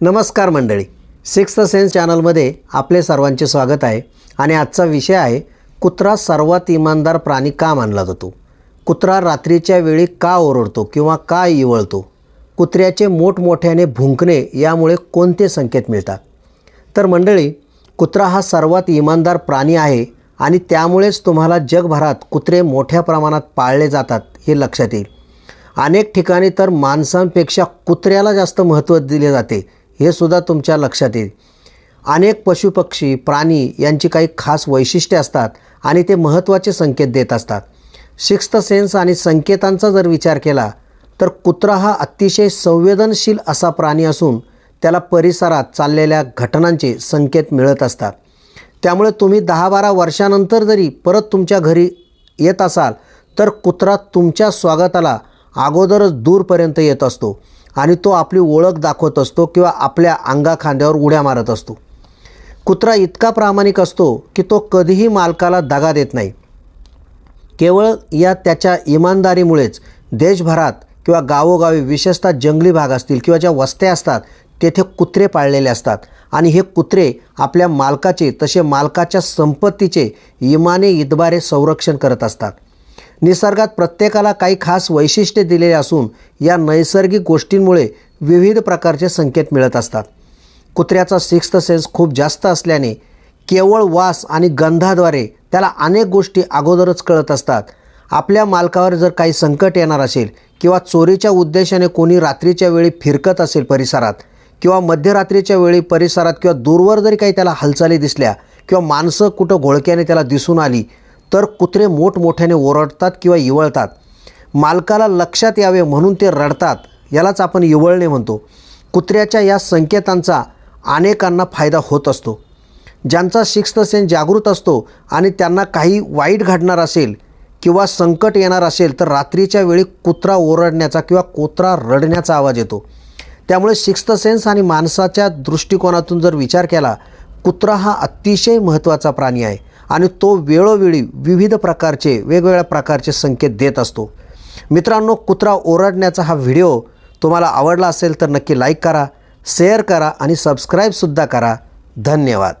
नमस्कार मंडळी. Sixth sense चॅनलमध्ये आपले सर्वांचे स्वागत आहे आणि आजचा विषय आहे कुत्रा सर्वात इमानदार प्राणी का मानला जातो? कुत्रा रात्रीच्या वेळी का ओरडतो किंवा का इवळतो? कुत्र्याचे मोठमोठ्याने भुंकणे यामुळे कोणते संकेत मिळतात? तर मंडळी कुत्रा हा सर्वात इमानदार प्राणी आहे आणि त्यामुळेच तुम्हाला जगभरात कुत्रे मोठ्या प्रमाणात पाळले जातात हे लक्षात येईल. अनेक ठिकाणी तर माणसांपेक्षा कुत्र्याला जास्त महत्त्व दिले जाते हे सुद्धा तुमच्या लक्षात येईल. अनेक पशुपक्षी प्राणी यांची काही खास वैशिष्ट्ये असतात आणि ते महत्त्वाचे संकेत देत असतात. सिक्स्थ सेन्स आणि संकेतांचा जर विचार केला तर कुत्रा हा अतिशय संवेदनशील असा प्राणी असून त्याला परिसरात चाललेल्या घटनांचे संकेत मिळत असतात. त्यामुळे तुम्ही दहा बारा वर्षानंतर जरी परत तुमच्या घरी येत असाल तर कुत्रा तुमच्या स्वागताला अगोदरच दूरपर्यंत येत असतो. आणि तो आपली ओळख दाखवत असतो किंवा आपल्या अंगा खांद्यावर उड्या मारत असतो. कुत्रा इतका प्रामाणिक असतो की तो कधीही मालकाला दगा देत नाही. केवळ या त्याच्या इमानदारीमुळेच देशभरात किंवा गावोगावी विशेषतः जंगली भाग असतील किंवा ज्या वस्त्या असतात तेथे कुत्रे पाळलेले असतात. आणि हे कुत्रे आपल्या मालकाचे तसे मालकाच्या संपत्तीचे इमाने इतबारे संरक्षण करत असतात. निसर्गात प्रत्येकाला काही खास वैशिष्ट्ये दिलेले असून या नैसर्गिक गोष्टींमुळे विविध प्रकारचे संकेत मिळत असतात. कुत्र्याचा सिक्स्थ सेन्स खूप जास्त असल्याने केवळ वास आणि गंधाद्वारे त्याला अनेक गोष्टी अगोदरच कळत असतात. आपल्या मालकावर जर काही संकट येणार असेल किंवा चोरीच्या उद्देशाने कोणी रात्रीच्या वेळी फिरकत असेल परिसरात किंवा मध्यरात्रीच्या वेळी परिसरात किंवा दूरवर जरी काही त्याला हालचाली दिसल्या किंवा माणसं कुठं घोळक्याने त्याला दिसून आली तर कुत्रे मोठमोठ्याने ओरडतात किंवा इवळतात. मालकाला लक्षात यावे म्हणून ते रडतात यालाच आपण इवळणे म्हणतो. कुत्र्याच्या या संकेतांचा अनेकांना फायदा होत असतो. ज्यांचा सिक्स्थ सेन्स जागृत असतो आणि त्यांना काही वाईट घडणार असेल किंवा संकट येणार असेल तर रात्रीच्या वेळी कुत्रा ओरडण्याचा किंवा कुत्रा रडण्याचा आवाज येतो. त्यामुळे सिक्स्थ सेन्स आणि माणसाच्या दृष्टिकोनातून जर विचार केला कुत्रा हा अतिशय महत्त्वाचा प्राणी आहे. आणि तो वेळोवेळी विविध प्रकारचे वेगवेगळ्या प्रकारचे संकेत देत असतो. मित्रांनो कुत्रा ओरडण्याचा हा व्हिडिओ तुम्हाला आवडला असेल तर नक्की लाईक करा शेअर करा आणि सबस्क्राईबसुद्धा करा. धन्यवाद.